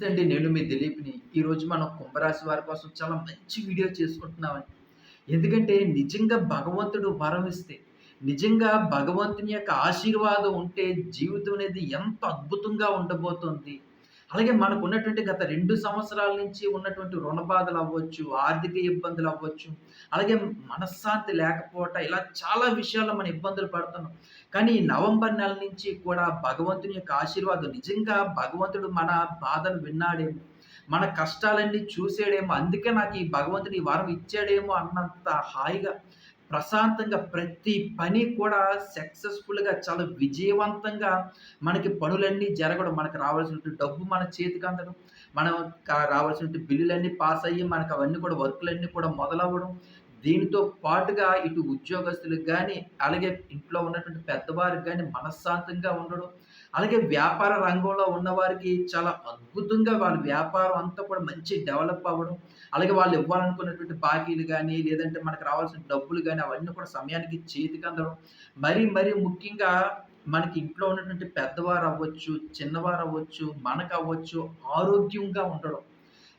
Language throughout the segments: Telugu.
ఇదండి నేను మీ దిలీప్‌ని. ఈరోజు మనం కుంభరాశి వారి కోసం చాలా మంచి వీడియో చేసుకుంటున్నామని ఎందుకంటే నిజంగా భగవంతుడు వరం ఇస్తే, నిజంగా భగవంతుని యొక్క ఆశీర్వాదం ఉంటే జీవితం అనేది ఎంత అద్భుతంగా ఉండబోతుంది. అలాగే మనకు ఉన్నటువంటి గత రెండు సంవత్సరాల నుంచి ఉన్నటువంటి రుణ బాధలవ్వచ్చు, ఆర్థిక ఇబ్బందులు అవ్వచ్చు అలాగే మనశ్శాంతి లేకపోవటం ఇలా చాలా విషయాల్లో మనం ఇబ్బందులు పడుతున్నాం. కానీ ఈ నవంబర్ నెల నుంచి కూడా భగవంతుని యొక్క ఆశీర్వాదం నిజంగా భగవంతుడు మన బాధను విన్నాడేమో, మన కష్టాలన్నీ చూసాడేమో, అందుకే నాకు ఈ భగవంతుడు ఈ వరం ఇచ్చాడేమో అన్నంత హాయిగా, ప్రశాంతంగా ప్రతి పని కూడా సక్సెస్‌ఫుల్‌గా చాలా విజయవంతంగా మనకి పనులన్నీ జరగడం, మనకు రావాల్సినటువంటి డబ్బు మన చేతికి అందడం, మనం క రావాల్సినటువంటి బిల్లులన్నీ పాస్ అయ్యి మనకు అవన్నీ కూడా వర్కులన్నీ కూడా మొదలవ్వడం. దీనితో పాటుగా ఇటు ఉద్యోగస్తులకు కానీ అలాగే ఇంట్లో ఉన్నటువంటి పెద్దవారికి కానీ మనశ్శాంతంగా ఉండడం. అలాగే వ్యాపార రంగంలో ఉన్నవారికి చాలా అద్భుతంగా వాళ్ళ వ్యాపారం అంతా కూడా మంచి డెవలప్ అవ్వడం. అలాగే వాళ్ళు ఇవ్వాలనుకున్నటువంటి బాకీలు కానీ లేదంటే మనకు రావాల్సిన డబ్బులు కానీ అవన్నీ కూడా సమయానికి చేతికి అందడం. మరీ మరీ ముఖ్యంగా మనకి ఇంట్లో ఉన్నటువంటి పెద్దవారు అవ్వచ్చు చిన్నవారు అవ్వచ్చు మనకు అవ్వచ్చు ఆరోగ్యంగా ఉండడం.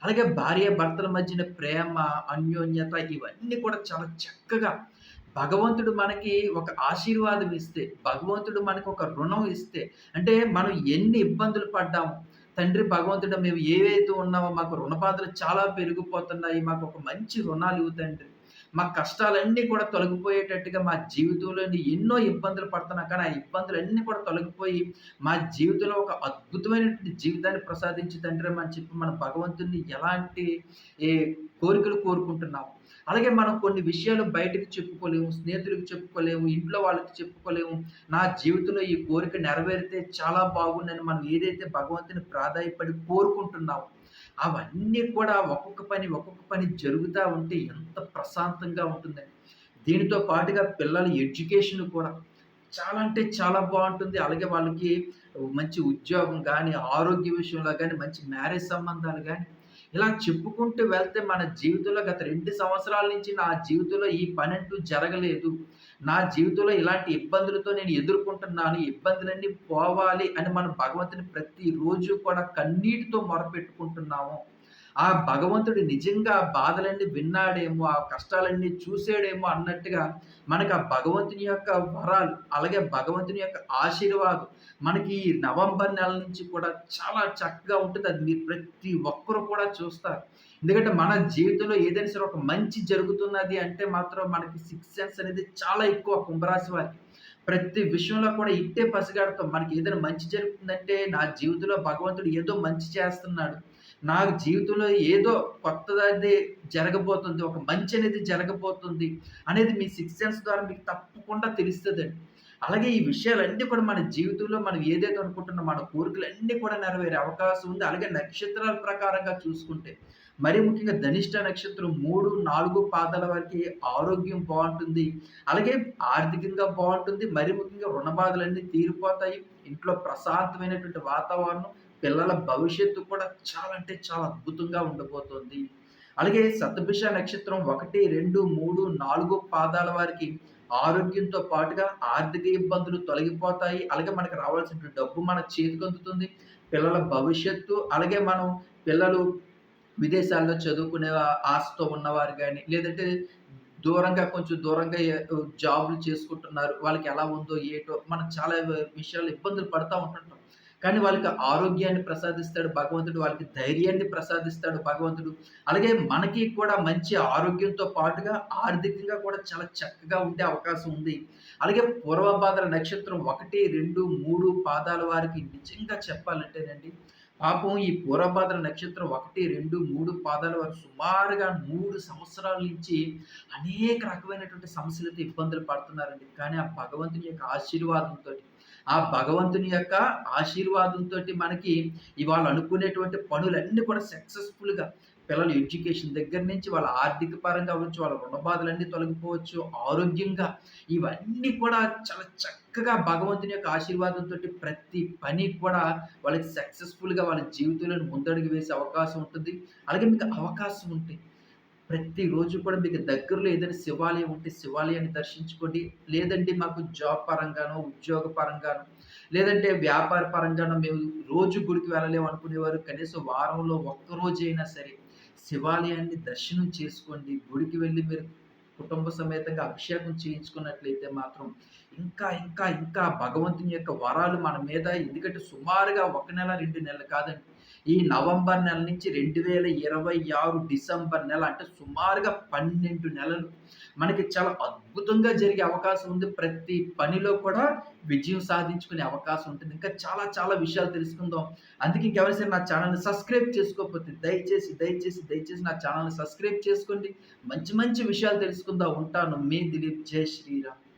అలాగే భార్యాభర్తల మధ్యన ప్రేమ, అన్యోన్యత ఇవన్నీ కూడా చాలా చక్కగా భగవంతుడు మనకి ఒక ఆశీర్వాదం ఇస్తే, భగవంతుడు మనకు ఒక రుణం ఇస్తే, అంటే మనం ఎన్ని ఇబ్బందులు పడ్డాము. తండ్రి భగవంతుడు మేము ఏవైతే ఉన్నామో మాకు రుణపాత్రలు చాలా పెరిగిపోతున్నాయి. మాకు ఒక మంచి రుణాలు ఇవ్వు తండ్రి. మా కష్టాలన్నీ కూడా తొలగిపోయేటట్టుగా మా జీవితంలోని ఎన్నో ఇబ్బందులు పడుతున్నాం. కానీ ఆ ఇబ్బందులన్నీ కూడా తొలగిపోయి మా జీవితంలో ఒక అద్భుతమైనటువంటి జీవితాన్ని ప్రసాదించి తండ్రి అని చెప్పి మన భగవంతుని ఎలాంటి ఏ కోరికలు కోరుకుంటున్నాము. అలాగే మనం కొన్ని విషయాలు బయటకు చెప్పుకోలేము. స్నేహితులకు చెప్పుకోలేము. ఇంట్లో వాళ్ళకి చెప్పుకోలేము. నా జీవితంలో ఈ కోరిక నెరవేరితే చాలా బాగుందని మనం ఏదైతే భగవంతుని ప్రాధాయపడి కోరుకుంటున్నాము అవన్నీ కూడా ఒక్కొక్క పని, ఒక్కొక్క పని జరుగుతూ ఉంటే ఎంత ప్రశాంతంగా ఉంటుందండి. దీనితో పాటుగా పిల్లల ఎడ్యుకేషన్ కూడా చాలా అంటే చాలా బాగుంటుంది అలాగే వాళ్ళకి మంచి ఉద్యోగం కానీ ఆరోగ్య విషయంలో కానీ మంచి మ్యారేజ్ సంబంధాలు కానీ ఇలా చెప్పుకుంటూ వెళ్తే మన జీవితంలో గత రెండు సంవత్సరాల నుంచి నా జీవితంలో ఈ పని అంటూ జరగలేదు. నా జీవితంలో ఇలాంటి ఇబ్బందులతో నేను ఎదుర్కొంటున్నాను. ఇబ్బందులన్నీ పోవాలి అని మనం భగవంతుని ప్రతిరోజు కూడా కన్నీటితో మొరపెట్టుకుంటున్నాము. ఆ భగవంతుడు నిజంగా ఆ బాధలన్నీ విన్నాడేమో, ఆ కష్టాలన్నీ చూసాడేమో అన్నట్టుగా మనకు ఆ భగవంతుని యొక్క వరాలు, అలాగే భగవంతుని యొక్క ఆశీర్వాదం మనకి ఈ నవంబర్ నెల నుంచి కూడా చాలా చక్కగా ఉంటుంది. అది మీరు ప్రతి ఒక్కరు కూడా చూస్తారు. ఎందుకంటే మన జీవితంలో ఏదైనా సరే ఒక మంచి జరుగుతున్నది అంటే మాత్రం మనకి సిక్స్ సెన్స్ అనేది చాలా ఎక్కువ కుంభరాశి వారికి. ప్రతి విషయంలో కూడా ఇట్టే పసిగడతాం. మనకి ఏదైనా మంచి జరుగుతుందంటే నా జీవితంలో భగవంతుడు ఏదో మంచి చేస్తున్నాడు. నా జీవితంలో ఏదో కొత్తది జరగబోతుంది. ఒక మంచి అనేది జరగబోతుంది అనేది మీ సిక్స్ సెన్స్ ద్వారా మీకు తప్పకుండా తెలుస్తుందండి అలాగే ఈ విషయాలన్నీ కూడా మన జీవితంలో మనం ఏదైతే అనుకుంటున్నాం మన కోరికలన్నీ కూడా నెరవేరే అవకాశం ఉంది. అలాగే నక్షత్రాల ప్రకారంగా చూసుకుంటే మరి ముఖ్యంగా ధనిష్ట నక్షత్రం 3, 4 పాదాల వారికి ఆరోగ్యం బాగుంటుంది అలాగే ఆర్థికంగా బాగుంటుంది మరి ముఖ్యంగా రుణ బాధలన్నీ తీరిపోతాయి. ఇంట్లో ప్రశాంతమైనటువంటి వాతావరణం, పిల్లల భవిష్యత్తు కూడా చాలా అంటే చాలా అద్భుతంగా ఉండబోతోంది. అలాగే సతభిష నక్షత్రం 1, 2, 3, 4 పాదాల వారికి ఆరోగ్యంతో పాటుగా ఆర్థిక ఇబ్బందులు తొలగిపోతాయి. అలాగే మనకు రావాల్సినటువంటి డబ్బు మన చేతికందుతుంది. పిల్లల భవిష్యత్తు, అలాగే మనం పిల్లలు విదేశాల్లో చదువుకునే ఆశతో ఉన్నవారు కానీ లేదంటే దూరంగా కొంచెం దూరంగా జాబులు చేసుకుంటున్నారు. వాళ్ళకి ఎలా ఉందో ఏటో మనం చాలా విషయాలు ఇబ్బందులు పడుతూ ఉంటుంటాం. కానీ వాళ్ళకి ఆరోగ్యాన్ని ప్రసాదిస్తాడు భగవంతుడు. వాళ్ళకి ధైర్యాన్ని ప్రసాదిస్తాడు భగవంతుడు. అలాగే మనకి కూడా మంచి ఆరోగ్యంతో పాటుగా ఆర్థికంగా కూడా చాలా చక్కగా ఉండే అవకాశం ఉంది. అలాగే పూర్వభాద్ర నక్షత్రం 1, 2, 3 పాదాల వారికి నిజంగా చెప్పాలంటేనండి, పాపం ఈ పూర్వభద్ర నక్షత్రం 1, 2, 3 పాదాల వరకు సుమారుగా మూడు సంవత్సరాల నుంచి అనేక రకమైనటువంటి సమస్యలతో ఇబ్బందులు పడుతున్నారండి. కానీ ఆ భగవంతుని యొక్క ఆశీర్వాదంతో ఆ భగవంతుని యొక్క ఆశీర్వాదంతో మనకి ఇవాళ అనుకునేటువంటి పనులన్నీ కూడా సక్సెస్‌ఫుల్‌గా పిల్లల ఎడ్యుకేషన్ దగ్గర నుంచి వాళ్ళ ఆర్థిక పరంగా అవ్వచ్చు, వాళ్ళ రుణ బాధలన్నీ తొలగిపోవచ్చు, ఆరోగ్యంగా ఇవన్నీ కూడా చాలా చక్కగా భగవంతుని యొక్క ఆశీర్వాదంతో ప్రతి పని కూడా వాళ్ళకి సక్సెస్‌ఫుల్‌గా వాళ్ళ జీవితంలో ముందడుగు వేసే అవకాశం ఉంటుంది. అలాగే మీకు అవకాశం ఉంటే ప్రతిరోజు కూడా మీకు దగ్గరలో ఏదైనా శివాలయం ఉంటే శివాలయాన్ని దర్శించుకోండి. లేదంటే మాకు జాబ్ పరంగానో, ఉద్యోగ పరంగానో లేదంటే వ్యాపార పరంగానో మేము రోజు గుడికి వెళ్ళలేము అనుకునేవారు కనీసం వారంలో ఒక్కరోజైనా సరే శివాలయాన్ని దర్శనం చేసుకోండి. గుడికి వెళ్ళి మీరు కుటుంబ సమేతంగా అభిషేకం చేయించుకున్నట్లయితే మాత్రం ఇంకా, ఇంకా, ఇంకా భగవంతుని యొక్క వరాలు మన మీద ఎందుకంటే సుమారుగా ఒక నెల, రెండు నెలలు కాదండి. ఈ నవంబర్ నెల నుంచి 2026 డిసెంబర్ నెల అంటే సుమారుగా 12 నెలలు మనకి చాలా అద్భుతంగా జరిగే అవకాశం ఉంది. ప్రతి పనిలో కూడా విజయం సాధించుకునే అవకాశం ఉంటుంది. ఇంకా చాలా చాలా విషయాలు తెలుసుకుందాం. అందుకే ఇంకెవరైనా నా ఛానల్ని సబ్స్క్రైబ్ చేసుకోకపోతే దయచేసి, దయచేసి, దయచేసి నా ఛానల్ని సబ్స్క్రైబ్ చేసుకోండి. మంచి మంచి విషయాలు తెలుసుకుందాం. ఉంటాను. మీ దిలీప్. జై శ్రీరామ్.